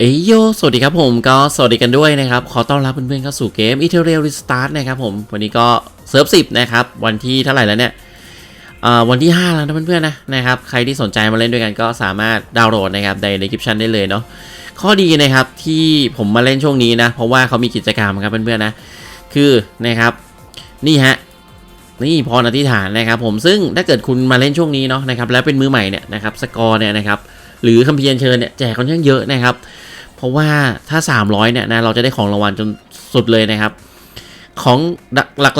เอยโย สวัสดีครับผมก็สวัสดีกันด้วยนะครับ ขอต้อนรับเพื่อนๆเข้าสู่เกม e t e r i a l Restart นะครับผม วันนี้ก็เซิร์ฟ10นะครับ วันที่เท่าไหร่แล้วเนี่ยเอ่อวันที่ 5 แล้วนะเพื่อนๆนะนะครับ ใครที่สนใจมาเล่นด้วยกันก็สามารถดาวน์โหลดนะครับใน description ได้เลยเนาะ ข้อดีนะครับที่ผมมาเล่นช่วงนี้นะ เพราะว่าเขามีกิจกรรมครับเพื่อนๆนะ คือนะครับ นี่ฮะ นี่พรอธิษฐานนะครับผม ซึ่งถ้าเกิดคุณมาเล่นช่วงนี้เนาะนะครับ แล้วเป็นมือใหม่เนี่ยนะครับ สกอร์เนี่ยนะครับหรือคำเพียรเชิญเนี่ยแจกค่อนข้างเยอะนะครับ เพราะว่าถ้า 300เนี่ยนะเราจะได้ของรางวัลจนสุดเลยนะครับ ของ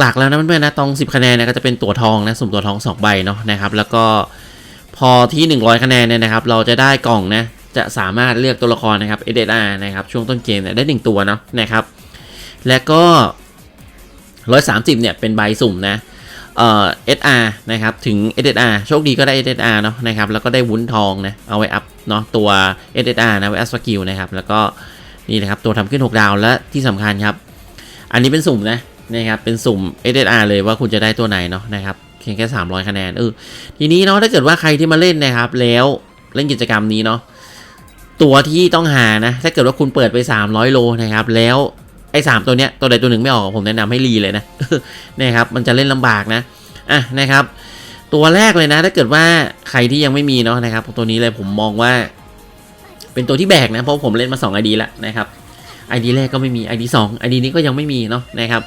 หลักๆแล้วนะเพื่อนๆนะตอง 10 คะแนนเนี่ยก็จะเป็นตัวทองนะสุ่มตัวทอง 2 ใบเนาะนะครับ แล้วก็พอที่ 100 คะแนนเนี่ยนะครับ เราจะได้กล่องนะจะสามารถเลือกตัวละครนะครับ SDR นะครับช่วงต้นเกมเนี่ยได้ 1 ตัวเนาะนะครับ และก็ 130เนี่ยเป็นใบสุ่มนะ เอ่อ SR นะครับ ถึง SSR โชคดีก็ได้ SSR เนาะนะครับ แล้วก็ได้วุ้นทองนะ เอาไว้อัพเนาะตัว SSR นะไว้อัพสกิลนะครับ แล้วก็นี่นะครับ ตัวทำขึ้น 6 ดาว และที่สำคัญครับ อันนี้เป็นสุ่มนะนะครับ เป็นสุ่ม SSR เลยว่าคุณจะได้ตัวไหนเนาะนะครับเพียงแค่ 300 คะแนนเออทีนี้เนาะถ้าเกิดว่าใครที่มาเล่นนะครับ แล้วเล่นกิจกรรมนี้เนาะตัวที่ต้องหานะ ถ้าเกิดว่าคุณเปิดไป 300 โลนะครับ แล้ว ไอ้สามตัวเนี้ยตัวใดตัวหนึ่งไม่ออกผมแนะนำให้รีเลยนะนะครับมันจะเล่นลำบากนะอะนะครับ ตัวแรกเลยนะ ถ้าเกิดว่าใครที่ยังไม่มีเนาะนะครับ ตัวนี้เลยผมมองว่า เป็นตัวที่แบกนะเพราะผมเล่นมา2 ID แล้วนะครับ ID แรกก็ไม่มี ID 2 ID นี้ก็ยังไม่มีเนาะนะครับ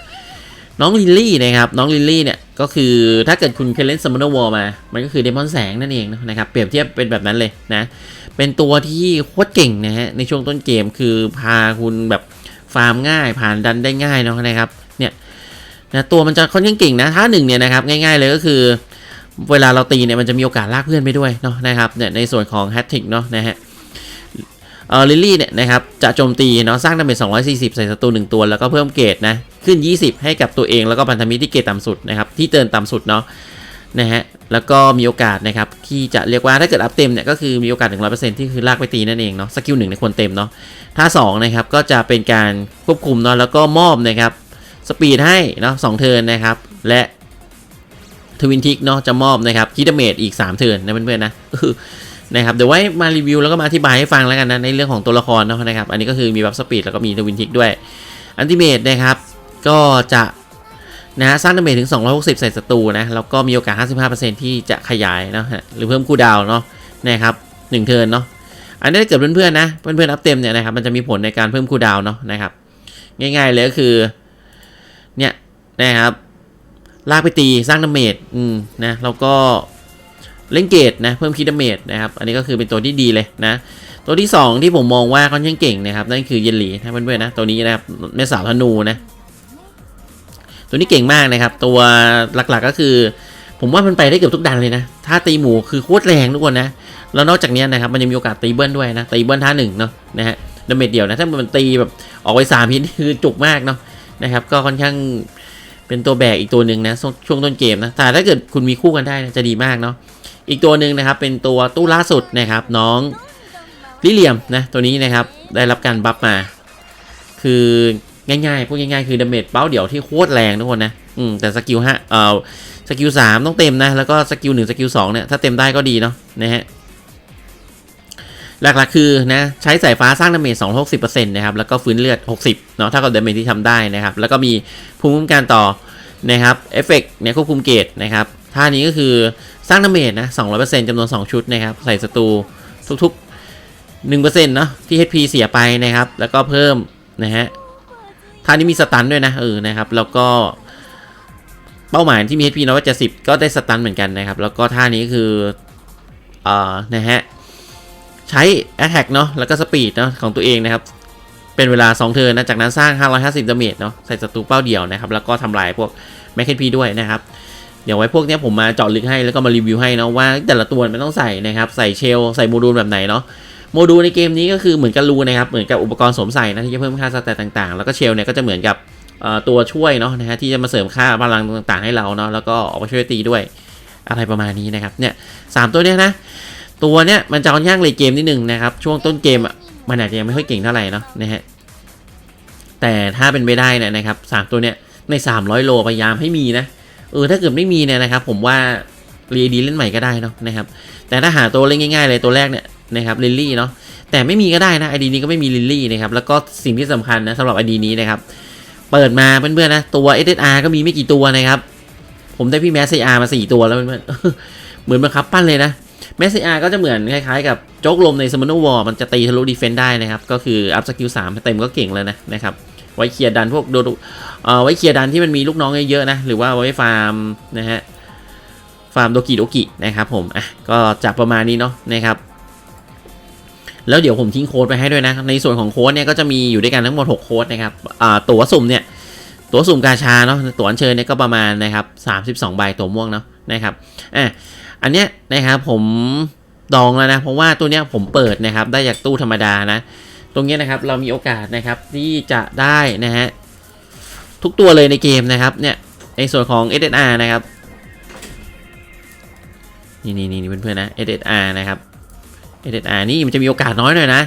น้องลิลลี่นะครับน้องลิลลี่เนี่ยก็คือถ้าเกิดคุณเคยเล่น Summoner War มา มันก็คือเดมอนแสงนั่นเองนะครับเปรียบเทียบเป็นแบบนั้นเลยนะ เป็นตัวที่โคตรเก่งนะฮะในช่วงต้นเกมคือพาคุณแบบ ฟาร์มง่ายผ่านดันได้ง่ายเนาะนะครับเนี่ยนะตัวมันจะค่อนข้างเก่งนะท่าหนึ่งเนี่ยนะครับง่ายๆเลยก็คือ เวลาเราตีเนี่ยมันจะมีโอกาสลากเพื่อนไปด้วยเนาะนะครับเนี่ยในส่วนของแฮตติกเนาะนะฮะเออลิลลี่เนี่ยนะครับจะโจมตีเนาะสร้างดาเมจ240 ใส่ศัตรู1ตัวแล้วก็เพิ่มเกรดนะขึ้น 20 ให้กับตัวเองแล้วก็พันธมิตรที่เกรดต่ำสุดนะครับที่เตินต่ำสุดเนาะ นะฮะแล้วก็มีโอกาสนะครับที่จะเรียกว่าถ้าเกิดอัพเต็มเนี่ยก็คือมีโอกาส 100%ที่คือลากไปตีนั่นเองเนาะสกิลหนึ่งในควรเต็มเนาะถ้า2นะครับก็จะเป็นการควบคุมเนาะแล้วก็มอบนะครับสปีดให้เนาะสองเทิร์นนะครับ และทวินทิกเนาะจะมอบนะครับคิดเมจอีก 3 เทิร์นนะเพื่อนๆนะนะครับเดี๋ยวไว้มารีวิวแล้วก็มาอธิบายให้ฟังแล้วกันนะในเรื่องของตัวละครเนาะนะครับ อันนี้ก็คือมีบัฟสปีดแล้วก็มีทวินทิกด้วยอันติเมตนะครับก็จะ นะสร้างดาเมจถึง 260 ใส่ศัตรูนะ แล้วก็มีโอกาส 55%ที่จะขยายเนาะหรือเพิ่มคูดาวเนาะนะครับ1เทิร์นเนาะอันนี้เกิดเพื่อนๆนะเพื่อนๆอัพเต็มเนี่ยนะครับมันจะมีผลในการเพิ่มคูดาวเนาะนะครับง่ายๆเลยก็คือเนี่ยนะครับลากไปตีสร้างดาเมจอืมนะแล้วก็เล่นเกตนะเพิ่มคิดดาเมจนะครับอันนี้ก็คือเป็นตัวที่ดีเลยนะตัวที่ 2 ที่ผมมองว่าค่อนข้างเก่งนะครับนั่นคือเยนหลีนะเพื่อนๆนะตัวนี้นะครับแม่สาวธนูนะ ตัวนี้เก่งมากนะครับ ตัวหลักๆก็คือ ผมว่ามันไปได้เกือบทุกดันเลยนะ ถ้าตีหมูคือโคตรแรงทุกคนนะ แล้วนอกจากนี้นะครับมันยังมีโอกาสตีเบิ้ลด้วยนะ ตีเบิ้ลท่าหนึ่งเนาะนะฮะดาเมจเดียวนะ ถ้ามันตีแบบออกไปสามพินคือจุกมากเนาะนะครับ ก็ค่อนข้างเป็นตัวแบกอีกตัวหนึ่งนะช่วงต้นเกมนะ แต่ถ้าเกิดคุณมีคู่กันได้นะจะดีมากเนาะ อีกตัวหนึ่งนะครับ เป็นตัวตู้ล่าสุดนะครับ น้องลิเลียมนะตัวนี้นะครับได้รับการบัฟมา คือ ง่ายๆ พูดง่ายๆ คือดาเมจเป้าเดี่ยวที่โคตรแรงทุกคนนะ อืม แต่สกิลห้าเอ่อ สกิลสามต้องเต็มนะ แล้วก็สกิลหนึ่งสกิลสองเนี่ย ถ้าเต็มได้ก็ดีเนาะ นะฮะ หลักๆคือนะ ใช้สายฟ้าสร้างดาเมจ260%นต์นะครับ แล้วก็ฟื้นเลือด60เนาะ เท่ากับดาเมจที่ทำได้นะครับ แล้วก็มีภูมิคุ้มกันต่อ นะครับ เอฟเฟกต์เนี่ยควบคุมเกตนะครับ ท่านี้ก็คือสร้างดาเมจนะ200%จำนวน2ชุดนะครับ ใส่ศัตรูทุกๆ1%เนาะที่ HP เสียไปนะครับ แล้วก็เพิ่มนะฮะ ท่านี้มีสตันด้วยนะเออนะครับแล้วก็เป้าหมายที่มี HP น้อยกว่า70ก็ได้สตันเหมือนกันนะครับ แล้วก็ท่านี้คือเอ่อนะฮะใช้ Attack เนาะแล้วก็ Speed เนาะของตัวเองนะครับ เป็นเวลา 2 เทิร์นนะจากนั้นสร้าง 550ดาเมจเนาะใส่ศัตรูเป้าเดียวนะครับ แล้วก็ทำลายพวกแมคเคนพีด้วยนะครับ เดี๋ยวไว้พวกเนี้ยผมมาเจาะลึกให้แล้วก็มารีวิวให้เนาะว่าแต่ละตัวมันต้องใส่นะครับ ใส่เชล ใส่โมดูลแบบไหนเนาะ โมดูลในเกมนี้ก็คือเหมือนกันรูนะครับเหมือนกับอุปกรณ์สวมใส่นะที่จะเพิ่มค่าสแตทต่าง ๆ แล้วก็เชลเนี่ยก็จะเหมือนกับตัวช่วยเนาะนะฮะที่จะมาเสริมค่าพลังต่างๆให้เราเนาะแล้วก็ออกมาช่วยตีด้วยอะไรประมาณนี้นะครับเนี่ยสามตัวเนี้ยนะตัวเนี้ยมันจะค่อนข้างเลยเกมนิดนึงนะครับช่วงต้นเกมอะมันอาจจะยังไม่ค่อยเก่งเท่าไหร่เนาะนะฮะแต่ถ้าเป็นไปได้เนี่ยนะครับสามตัวเนี้ยใน 300 โลพยายามให้มีนะเออถ้าเกิดไม่มีเนี่ยนะครับผมว่าเรียดีเล่นใหม่ก็ได้เนาะนะครับแต่ถ้าหาตัวเล่นง่ายๆเลยตัวแรกเนี่ย นะครับลิลลี่เนาะแต่ไม่มีก็ได้นะไอดีนี้ก็ไม่มีลิลลี่นะครับแล้วก็สิ่งที่สำคัญนะสำหรับไอดีนี้นะครับเปิดมาเพื่อนๆนะตัว SSR ก็มีไม่กี่ตัวนะครับ ผมได้พี่แมสซีอาร์มาสี่ตัวแล้วเพื่อนๆเหมือนบังคับปั้นเลยนะแมสซีอาร์ก็จะเหมือนคล้ายๆกับโจ๊กลมในสมโนวอร์มันจะตีทะลุดีเฟนต์ได้นะครับ ก็คืออัพสกิลสามเต็มก็เก่งแล้วนะนะครับไว้เคลียร์ดันพวกโดดเอ่อไว้เคลียร์ดันที่มันมีลูกน้องเยอะๆนะหรือว่าไว้ฟาร์มนะฮะฟาร์มโดกิโดกินะครับผมอะก็จับประมาณนี้เนาะนะครับ แล้วเดี๋ยวผมทิ้งโค้ดไปให้ด้วยนะ ในส่วนของโค้ดเนี่ยก็จะมีอยู่ด้วยกันทั้งหมด 6 โค้ดนะครับอ่าตั๋วสุ่มเนี่ยตั๋วสุ่มกาชาเนาะตั๋วอัญเชิญเนี่ยก็ประมาณนะครับ32 ใบตัวม่วงเนาะนะครับอะอันเนี้ยนะครับผมดองแล้วนะเพราะว่าตัวเนี้ยผมเปิดนะครับได้จากตู้ธรรมดานะ ตรงเนี้ยนะครับเรามีโอกาสนะครับที่จะได้นะฮะทุกตัวเลยในเกมนะครับเนี่ยในส่วนของ SSR นะครับนี่นี่นี่เพื่อนๆนะ SSR นะครับ SSR นี่มันจะมีโอกาสน้อยหน่อยนะ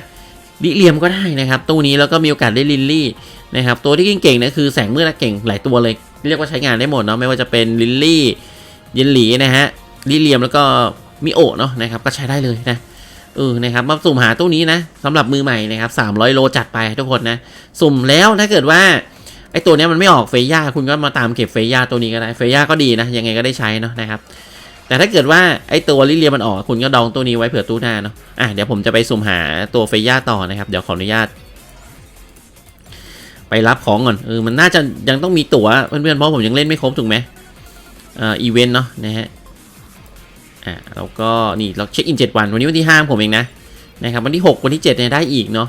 ลิเลียมก็ได้นะครับตู้นี้แล้วก็มีโอกาสได้ลินลี่นะครับตัวที่เก่งๆนะคือแสงมืดนะเก่งหลายตัวเลย เรียกว่าใช้งานได้หมดเนาะไม่ว่าจะเป็นลินลี่เยนหลีนะฮะลิเลียมแล้วก็มิโอเนาะนะครับก็ใช้ได้เลยนะเออนะครับมาสุ่มหาตู้นี้นะสำหรับมือใหม่นะครับ300 โลจัดไปทุกคนนะสุ่มแล้วถ้าเกิดว่าไอตัวนี้มันไม่ออกเฟย่าคุณก็มาตามเก็บเฟย่าตัวนี้ก็ได้เฟย่าก็ดีนะยังไงก็ได้ใช้เนาะนะครับ แต่ถ้าเกิดว่าไอตัวลิเลียมันออก คุณก็ดองตัวนี้ไว้เผื่อตู้หน้าเนาะอะเดี๋ยวผมจะไปสุ่มหาตัวเฟย่าต่อนะครับ เดี๋ยวขออนุญาต ไปรับของก่อนเออมันน่าจะยังต้องมีตั๋วเพื่อนๆเพราะผมยังเล่นไม่ครบถูกไหมเอ่ออีเวนต์เนาะนะฮะอ่าแล้วก็นี่เราเช็คอิน7วัน วันนี้วันที่5ผมเองนะนะครับวันที่ 6 วันที่ 7เนี่ยได้อีกเนาะ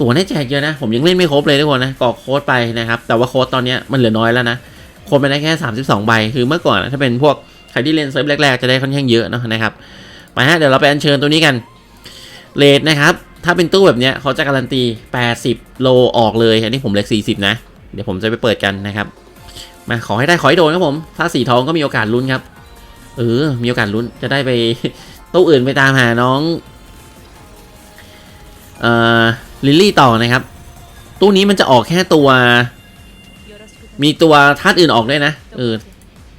ตั๋วเนี่ยแจกเยอะนะ ผมยังเล่นไม่ครบเลยทุกคนนะกรอกโค้ดไปนะครับ แต่ว่าโค้ดตอนเนี้ยมันเหลือน้อยแล้วนะโค้ดไปได้แค่ 32 ใบ คือเมื่อก่อนนะถ้าเป็นพวก ใครที่เล่นเซิร์ฟแรกๆจะได้ค่อนข้างเยอะเนาะนะครับไปฮะเดี๋ยวเราไปอัญเชิญตัวนี้กันเลทนะครับถ้าเป็นตู้แบบเนี้ยเขาจะการันตี 80 โลออกเลยอันนี้ผมเล็ก 40 นะ เดี๋ยวผมจะไปเปิดกันนะครับ มาขอให้ได้ขอให้โดนครับผม ถ้าสีทองก็มีโอกาสลุ้นครับ เออ มีโอกาสลุ้นจะได้ไปตู้อื่นไปตามหาน้องเอ่อลิลลี่ต่อนะครับ ตู้นี้มันจะออกแค่ตัว มีตัวธาตุอื่นออกด้วยนะเออ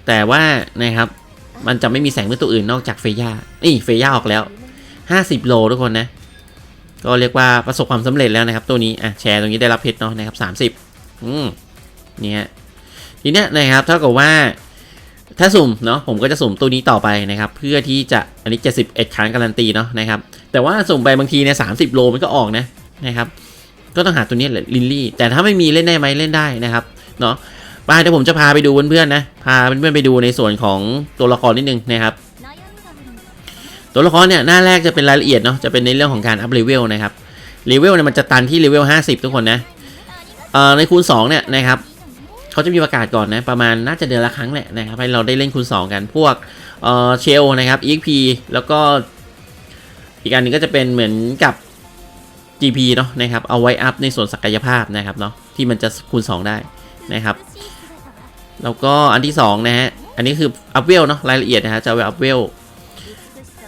แต่ว่านะครับ มันจะไม่มีแสงมืดตัวอื่นนอกจากเฟย่านี่เฟย่าออกแล้ว 50 โลทุกคนนะ ก็เรียกว่าประสบความสำเร็จแล้วนะครับ ตัวนี้อะแชร์ตรงนี้ได้รับเพชรเนาะนะครับ30อืมเนี่ยทีเนี้ยนะครับเท่ากับว่าถ้าสุ่มเนาะผมก็จะสุ่มตัวนี้ต่อไปนะครับ เพื่อที่จะอันนี้ 71 ครั้งการันตีเนาะนะครับ แต่ว่าสุ่มไปบางทีเนี่ยสาโลมันก็ออกนะนะครับ ก็ต้องหาตัวนี้แหละลินลี่ แต่ถ้าไม่มีเล่นได้ไหมเล่นได้นะครับเนาะ ไปเดี๋ยวผมจะพาไปดูเพื่อนๆนะ พาเพื่อนๆไปดูในส่วนของตัวละครนิดนึงนะครับ ตัวละครเนี่ยหน้าแรกจะเป็นรายละเอียดเนาะ จะเป็นในเรื่องของการอัพเลเวลนะครับ เลเวลเนี่ยมันจะตันที่เลเวล50 ทุกคนนะ เอ่อในคูณ2เนี่ยนะครับเขาจะมีประกาศก่อนนะประมาณน่าจะเดือนละครั้งแหละนะครับให้เราได้เล่นคูณ 2 กันพวกเอ่อเชลนะครับ EXP แล้วก็อีกอันนึงก็จะเป็นเหมือนกับ GP เนาะนะครับเอาไว้อัพในส่วนศักยภาพนะครับเนาะที่มันจะคูณ 2 ได้ นะครับ แล้วก็อันที่2นะฮะ อันนี้คืออัพเวลเนาะรายละเอียดนะฮะจะเอาอัพเวล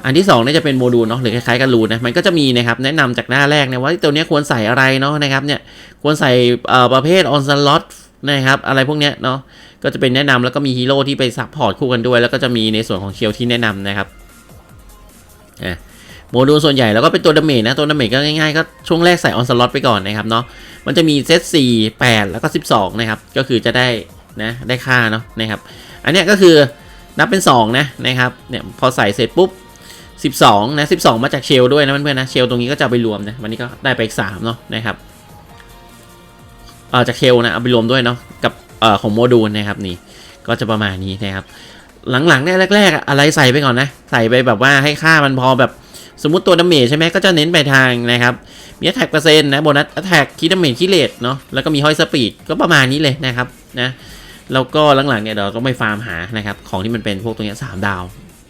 อันที่2เนี่ยจะเป็นโมดูลเนาะหรือคล้ายๆกับรูนนะมันก็จะมีนะครับแนะนำจากหน้าแรกนี่ยว่าตัวเนี้ยควรใส่อะไรเนาะนะครับเนี่ยควรใส่เอ่อประเภทออนสล็อตนะครับอะไรพวกเนี้ยเนาะก็จะเป็นแนะนำแล้วก็มีฮีโร่ที่ไปซัพพอร์ตคู่กันด้วย แล้วก็จะมีในส่วนของเคียวที่แนะนำนะครับอะ โมดูลส่วนใหญ่แล้วก็เป็นตัวดาเมจนะ ตัวดาเมจก็ง่ายๆ ก็ช่วงแรกใส่ออนสล็อตไปก่อนนะครับเนาะมันจะมีเซต4 8 แล้วก็ 12 นะครับ ก็คือจะได้นะได้ค่าเนาะนะครับ อันนี้ก็คือนับเป็น 2 นะนะครับเนี่ยพอใส่เสร็จปุ๊บ 12 นะ 12 มาจากเชลด้วยนะเพื่อนๆนะเชลตรงนี้ก็จะไปรวมนะวันนี้ก็ได้ไปอีก3เนาะนะครับเออจากเชลนะเอาไปรวมด้วยเนาะกับเอ่อของโมดูลนะครับนี่ก็จะประมาณนี้นะครับหลังๆเนี่ยแรกๆอะอะไรใส่ไปก่อนนะ ใส่ไปแบบว่าให้ค่ามันพอแบบ สมมติตัวดาเมจใช่ไหมก็จะเน้นไปทางนะครับมีแท็กเปอร์เซ็นต์นะโบนัสแท็กคีดดาเมจคีเลตเนาะแล้วก็มีห้อยสปีดก็ประมาณนี้เลยนะครับนะแล้วก็หลังๆเนี่ยเดี๋ยวต้องไปฟาร์มหานะครับของที่มันเป็นพวกตรงเนี้ยสามดาว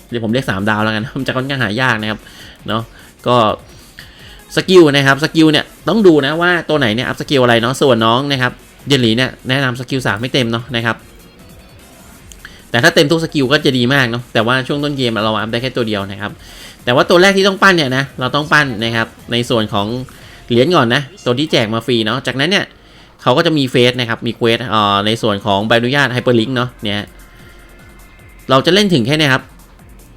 เดี๋ยวผมเรียก3ดาวแล้วกันมันจะค่อนข้างหายากนะครับเนาะก็สกิลนะครับสกิลเนี่ยต้องดูนะว่าตัวไหนเนี่ยอัพสกิลอะไรเนาะส่วนน้องนะครับเยนหลีเนี่ยแนะนำสกิลสามไม่เต็มเนาะนะครับ แต่ถ้าเต็มทุกสกิลก็จะดีมากเนาะแต่ว่าช่วงต้นเกมเราอัพได้แค่ตัวเดียวนะครับ แต่ว่าตัวแรกที่ต้องปั้นเนี่ยนะเราต้องปั้นนะครับในส่วนของเหรียญก่อนนะตัวที่แจกมาฟรีเนาะจากนั้นเนี่ยเขาก็จะมีเฟสนะครับมีเควสอ่อในส่วนของใบอนุญาตไฮเปอร์ลิงก์เนาะเนี่ยเราจะเล่นถึงแค่นี้ครับ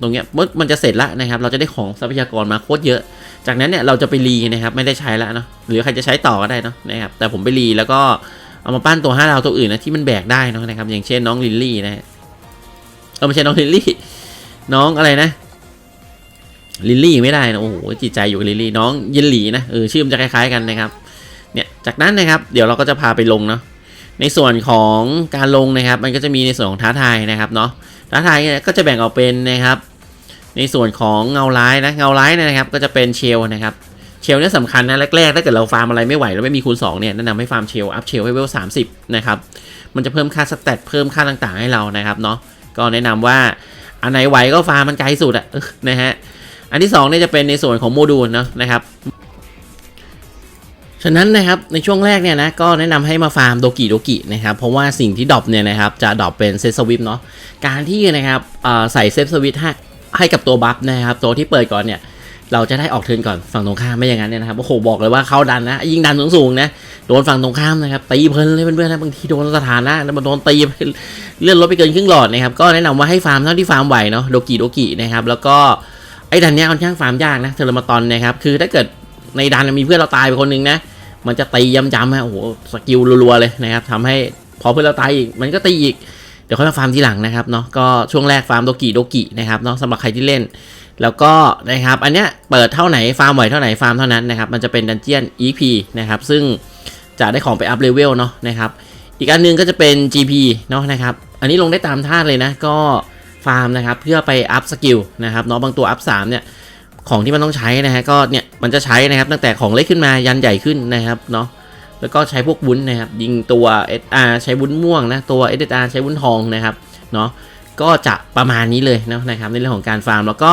ตรงเนี้ยมันจะเสร็จแล้วนะครับ เราจะได้ของทรัพยากรมาโคตรเยอะ จากนั้นเนี่ยเราจะไปรีนะครับ ไม่ได้ใช้แล้วเนาะหรือใครจะใช้ต่อก็ได้เนาะนะครับแต่ผมไปรีแล้วก็เอามาปั้นตัว5ดาวตัวอื่นนะที่มันแบกได้เนาะนะครับ อย่างเช่นน้องลิลลี่นะฮะ เออไม่ใช่น้องลิลลี่ น้องอะไรนะลิลลี่ไม่ได้นะโอ้โหจิตใจอยู่กับลิลลี่น้องยินหลีนะเออชื่อมันจะคล้ายๆกันนะครับ เนี่ยจากนั้นนะครับ เดี๋ยวเราก็จะพาไปลงเนาะในส่วนของการลงนะครับ มันก็จะมีในส่วนของท้าทายนะครับเนาะท้าทายเนี่ยก็จะแบ่งออกเป็นนะครับ ในส่วนของเงาร้ายนะเงาร้ายนยนะครับ ก็จะเป็นเชลนะครับเชลเนี่ยสำคัญนะแรกๆถ้าเกิดเราฟาร์มอะไรไม่ไหวแล้วไม่มีคูณ2เนี่ยแนะนำให้ฟาร์มเชลอัพเชลให้เวล30นะครับมันจะเพิ่มค่าสเตตเพิ่มค่าต่างๆให้เรานะครับเนาะ ก็แนะนำว่าอันไหนไหวก็ฟาร์มมันไกลสุดอะนะฮะอันที่2เนี่ยจะเป็นในส่วนของโมดูลเนาะนะครับฉะนั้นนะครับในช่วงแรกเนี่ยนะก็แนะนำให้มาฟาร์มโดกิโดกินะครับเพราะว่าสิ่งที่ดรอปเนี่ยนะครับจะดรอปเป็นเซตสวิปเนาะการที่นะครับใส่เซตสวิปให้ให้กับตัวบัฟนะครับตัวที่เปิดก่อนเนี่ย เราจะได้ออกเทินก่อนฝั่งตรงข้ามไม่อย่างนั้นเนี่ยนะครับโอ้โหบอกเลยว่าเข้าดันนะยิ่งดันสูงๆนะโดนฝั่งตรงข้ามนะครับตีเพลินเลยเพื่อนๆนะบางทีโดนสถานะแล้วมันโดนตีเลื่อนรถไปเกินครึ่งหลอดนะครับก็แนะนำว่าให้ฟาร์มเท่าที่ฟาร์มไหวเนาะโดกิโดกินะครับแล้วก็ไอ้ดันเนี้ยค่อนข้างฟาร์มยากนะเทอร์มาตอนนะครับคือถ้าเกิดในดันมีเพื่อนเราตายไปคนหนึงนะมันจะตีย้ำๆฮะโอ้โหสกิลรัวๆเลยนะครับทำให้พอเพื่อนเราตายอีกมันก็ตีอีก เดี๋ยวค่อยมาฟาร์มทีหลังนะครับเนาะก็ช่วงแรกฟาร์มโดกิโดกินะครับเนาะสำหรับใครที่เล่น แล้วก็นะครับอันเนี้ยเปิดเท่าไหนฟาร์มไหวเท่าไหนฟาร์มเท่านั้นนะครับมันจะเป็นดันเจียน EP นะครับซึ่งจะได้ของไปอัพเลเวลเนาะนะครับอีกอันหนึงก็จะเป็น GP เนาะนะครับอันนี้ลงได้ตามท่าเลยนะก็ฟาร์มนะครับเพื่อไปอัพสกิลนะครับเนาะบางตัวอัพ3เนี่ยของที่มันต้องใช้นะฮะก็เนี่ยมันจะใช้นะครับตั้งแต่ของเล็กขึ้นมายันใหญ่ขึ้นนะครับเนาะ แล้วก็ใช้พวกวุ้นนะครับ ยิงตัว SR ใช้วุ้นม่วงนะตัว SR ใช้วุ้นทองนะครับเนาะก็จะประมาณนี้เลยนะนะครับ ในเรื่องของการฟาร์ม แล้วก็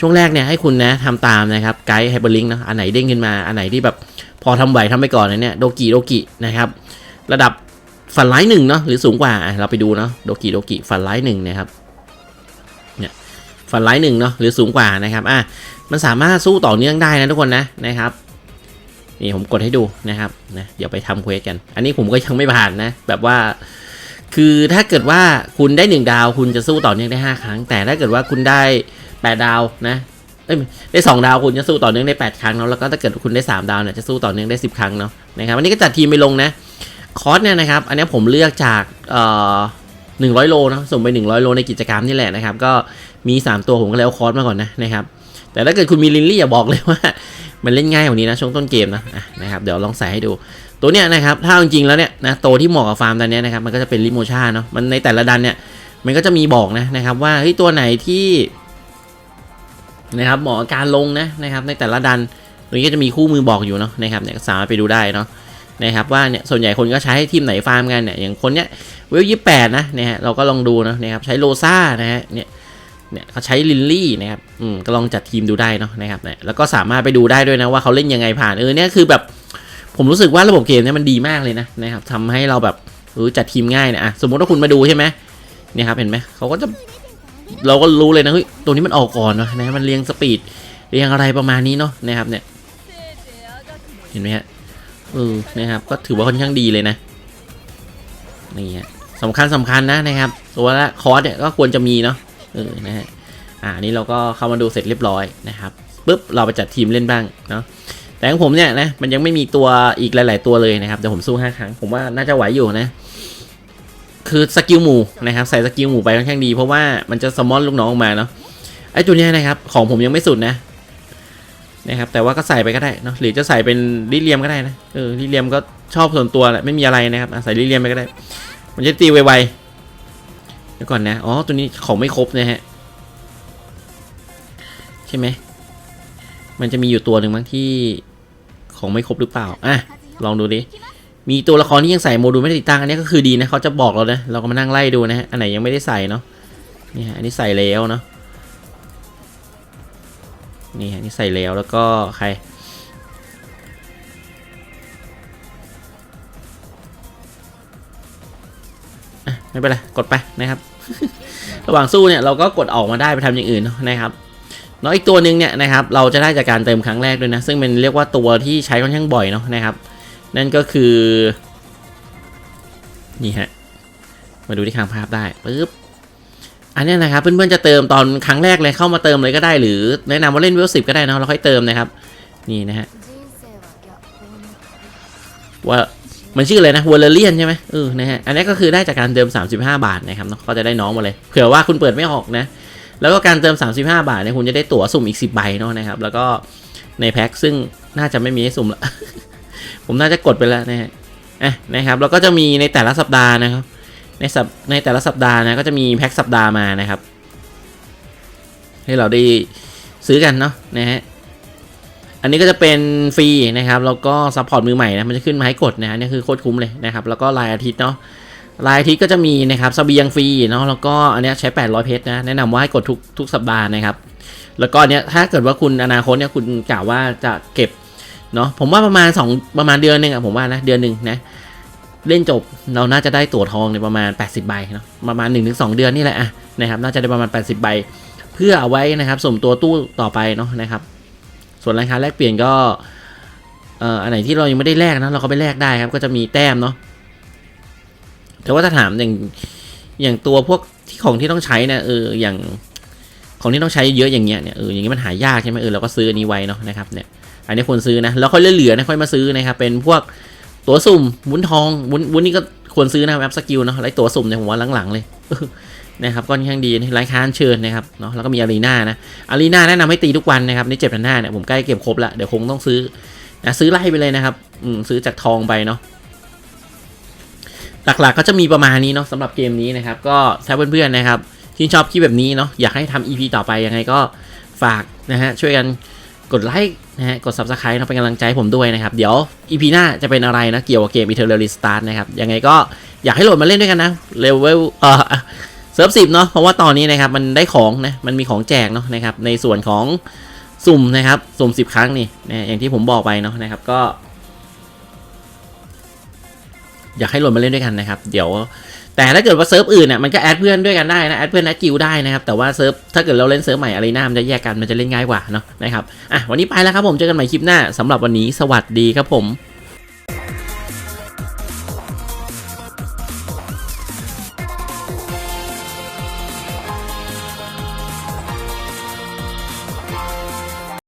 ช่วงแรกเนี่ยให้คุณนะทำตามนะครับไกด์ไฮเปอร์ลิงก์นะอันไหนเด้งขึ้นมาอันไหนที่แบบพอทำไหวทำไปก่อนนะเนี่ยโดกิโดกินะครับ ระดับฟันไลท์หนึ่งเนาะหรือสูงกว่าเราไปดูเนาะโดกิโดกิฟันไลท์หนึ่งนะครับเนี่ยฟันไลท์หนึ่งเนาะหรือสูงกว่านะครับอะมันสามารถสู้ต่อเนื่องได้นะทุกคนนะนะครับ นี่ผมกดให้ดูนะครับนะเดี๋ยวไปทำเควสกัน อันนี้ผมก็ยังไม่ผ่านนะ แบบว่า คือถ้าเกิดว่าคุณได้ 1 ดาว คุณจะสู้ต่อเนื่องได้ 5 ครั้ง แต่ถ้าเกิดว่าคุณได้ 8 ดาวนะเอ้ยได้ 2 ดาวคุณจะสู้ต่อเนื่องได้ 8 ครั้งเนาะแล้วก็ถ้าเกิดคุณได้ 3 ดาวเนี่ยจะสู้ต่อเนื่องได้ 10 ครั้งเนาะนะครับอันนี้ก็จัดทีมไปลงนะคอร์สเนี่ยนะครับ อันนี้ผมเลือกจากเอ่อ100โลเนาะส่งไป100โลในกิจกรรมนี่แหละนะครับ ก็มี3ตัวผมก็เลยเอาคอร์สมาก่อนนะนะครับ แต่ถ้าเกิดคุณมีลินลี่อย่าบอกเลยว่า มันเล่นง่ายกว่านี้นะช่วงต้นเกมนะะนะครับเดี๋ยวลองใส่ให้ดูตัวเนี้ยนะครับถ้าจริงๆแล้วเนี่ยนะตัวที่เหมาะกับฟาร์มตอนเนี้ยนะครับมันก็จะเป็นลิโมชาเนาะมันในแต่ละดันเนี่ยมันก็จะมีบอกนะนะครับว่าเฮ้ยตัวไหนที่นะครับเหมาะกับการลงนะนะครับในแต่ละดันตรงนี้ก็จะมีคู่มือบอกอยู่เนาะนะครับเนี่ยสามารถไปดูได้เนาะนะครับว่าเนี่ยส่วนใหญ่คนก็ใช้ให้ทีมไหนฟาร์มกันเนี่ยอย่างคนเนี้ยเวลยี่แปดนะเนี่ยฮะเราก็ลองดูเนาะนะครับใช้โลซ่านะฮะเนี่ย เนี่ยเขาใช้ลินลี่นะครับอืมก็ลองจัดทีมดูได้เนาะนะครับเนี่ยแล้วก็สามารถไปดูได้ด้วยนะว่าเขาเล่นยังไงผ่านเออเนี่ยคือแบบผมรู้สึกว่าระบบเกมเนี่ยมันดีมากเลยนะนะครับทำให้เราแบบเออจัดทีมง่ายนะอะสมมติว่าคุณมาดูใช่ไหมเนี่ยครับเห็นไหมเขาก็จะเราก็รู้เลยนะเฮ้ยตัวนี้มันออกก่อนเนาะนะมันเรียงสปีดเรียงอะไรประมาณนี้เนาะนะครับเนี่ยเห็นไหมฮะเออนะครับก็ถือว่าค่อนข้างดีเลยนะนี่ฮะสำคัญสำคัญนะนะครับตัวละคอร์สเนี่ยก็ควรจะมีเนาะ เออนะฮะอ่านี่เราก็เข้ามาดูเสร็จเรียบร้อยนะครับปุ๊บเราไปจัดทีมเล่นบ้างเนาะแต่ของผมเนี่ยนะมันยังไม่มีตัวอีกหลาย ๆ ตัวเลยนะครับเดี๋ยวผมสู้5ครั้งผมว่าน่าจะไหวอยู่นะ คือสกิลหมู่นะครับใส่สกิลหมู่ไปค่อนข้างดี เพราะว่ามันจะสมอนลูกน้องออกมาเนาะไอ้ตัวเนี้นะครับ ของผมยังไม่สุดนะนะครับแต่ว่าก็ใส่ไปก็ได้เนาะหรือจะใส่เป็นลิเลียมก็ได้นะเออลิเลียมก็ชอบส่วนตัวแหละไม่มีอะไรนะครับใส่ลิเลียมไปก็ได้ มันจะตีไวๆ ดี๋ยวก่อนนะ อ๋อ ตัวนี้ของไม่ครบนะฮะ ใช่ไหม มันจะมีอยู่ตัวหนึ่งมั้งที่ของไม่ครบหรือเปล่า อะ ลองดูดิ มีตัวละครที่ยังใส่โมดูลไม่ได้ติดตั้ง อันนี้ก็คือดีนะเขาจะบอกเรานะ เราก็มานั่งไล่ดูนะฮะ อันไหนยังไม่ได้ใส่เนาะ นี่ฮะ อันนี้ใส่แล้วเนาะ นี่ฮะ นี่ใส่แล้วแล้วก็ใครอะไม่เป็นไร กดไปนะครับ ระหว่างสู้เนี่ยเราก็กดออกมาได้ไปทำอย่างอื่นนะครับเนาะอีกตัวหนึ่งเนี่ยนะครับเราจะได้จากการเติมครั้งแรกด้วยนะ ซึ่งเป็นเรียกว่าตัวที่ใช้ค่อนข้างบ่อยเนาะนะครับ นั่นก็คือนี่ฮะมาดูที่ค้างภาพได้ปึ๊บอันนี้นะครับเพื่อนๆจะเติมตอนครั้งแรกเลยเข้ามาเติมเลยก็ได้ หรือแนะนำว่าเล่นเวลสิบก็ได้นะเราค่อยเติมนะครับ นี่นะฮะว่า มันชื่ออะไรนะวอลเลเลียนใช่ไหมเออนะฮะอันนี้ก็คือได้จากการเติม 35 บาทนะครับเนาะก็จะได้น้องมาเลยเผื่อว่าคุณเปิดไม่ออกนะ แล้วก็การเติม 35 บาทเนี่ยคุณจะได้ตั๋วสุ่มอีก 10 ใบเนาะนะครับ แล้วก็ในแพ็คซึ่งน่าจะไม่มีให้สุ่มละผมน่าจะกดไปแล้วนะฮะอะนะครับแล้วก็จะมีในแต่ละสัปดาห์นะครับในสัปในแต่ละสัปดาห์นะก็จะมีแพ็คสัปดาห์มานะครับ ให้เราได้ซื้อกันเนาะนะฮะ อันนี้ก็จะเป็นฟรีนะครับ แล้วก็ซัพพอร์ตมือใหม่นะ มันจะขึ้นมาให้กดนะฮะนี่คือโคตรคุ้มเลยนะครับ แล้วก็รายอาทิตย์เนาะ รายอาทิตย์ก็จะมีนะครับเสบียงฟรีเนาะ แล้วก็อันนี้ใช้ 800 เพชรนะ แนะนำว่าให้กดทุกทุกสัปดาห์นะครับ แล้วก็อันเนี้ยถ้าเกิดว่าคุณอนาคตเนี่ยคุณกล่าวว่าจะเก็บเนาะ ผมว่าประมาณ 2 ประมาณเดือนหนึ่งอะผมว่านะ เดือนหนึ่งนะ เล่นจบเราน่าจะได้ตั๋วทองในประมาณ 80 ใบเนาะ ประมาณ 1-2 เดือนนี่แหละอะนะครับ น่าจะได้ประมาณ 80 ใบ เพื่อเอาไว้นะครับส่งตัวตู้ต่อไปเนาะนะครับ ส่วนร้านค้าแลกเปลี่ยนก็อันไหนที่เรายังไม่ได้แลกนะเราก็ไปแลกได้ครับ ก็จะมีแต้มเนาะแต่ว่าถ้าถามอย่างอย่างตัวพวกที่ของที่ต้องใช้เนี่ยเอออย่างของที่ต้องใช้เยอะอย่างเงี้ยเนี่ยเอออย่างงี้มันหายากใช่ไหมเออเราก็ซื้ออันนี้ไว้เนาะนะครับเนี่ยอันนี้ควรซื้อนะแล้วค่อยเหลือๆนะค่อยมาซื้อนะครับเป็นพวกตัวสุ่มวุ้นทองวุ้นวุ้นนี่ก็ ควรซื้อนะแอปสกิลเนาะไอ้ตัวสุ่มเนี่ยผมว่าหลังๆเลยนะครับก็ค่อนข้างดีรายค้าอัญเชิญนะครับเนาะแล้วก็มีอารีนานะอารีนาแนะนำให้ตีทุกวันนะครับนี่เจ็ดพันห้าเนี่ยผมใกล้เก็บครบละเดี๋ยวคงต้องซื้อนะซื้อไล่ไปเลยนะครับอืมซื้อจากทองไปเนาะหลักๆก็จะมีประมาณนี้เนาะสำหรับเกมนี้นะครับ ก็ถ้าเพื่อนๆนะครับที่ชอบคลิปแบบนี้เนาะอยากให้ทำ EP ต่อไปยังไงก็ฝากนะฮะช่วยกันกดไลค์ นะฮะกด subscribe นะเป็นกำลังใจให้ผมด้วยนะครับ เดี๋ยว EP หน้าจะเป็นอะไรนะ เกี่ยวกับเกม Eternal Restart นะครับ ยังไงก็อยากให้โหลดมาเล่นด้วยกันนะเลเวลเอ่อเซิร์ฟสิบเนาะเพราะว่าตอนนี้นะครับ มันได้ของนะ มันมีของแจกเนาะนะครับ ในส่วนของสุ่มนะครับ สุ่มสิบครั้งนี่นะอย่างที่ผมบอกไปเนาะนะครับก็ อยากให้โหลดมาเล่นด้วยกันนะครับ เดี๋ยว แต่ถ้าเกิดว่าเซิร์ฟอื่นเนี่ยมันก็แอดเพื่อนด้วยกันได้นะแอดเพื่อนแอดกิวได้นะครับแต่ว่าเซิร์ฟถ้าเกิดเราเล่นเซิร์ฟใหม่อะไรหน้ามันจะแยกกันมันจะเล่นง่ายกว่าเนาะนะครับอะวันนี้ไปแล้วครับผมเจอกันใหม่คลิปหน้าสำหรับวันนี้สวัสดีครับผม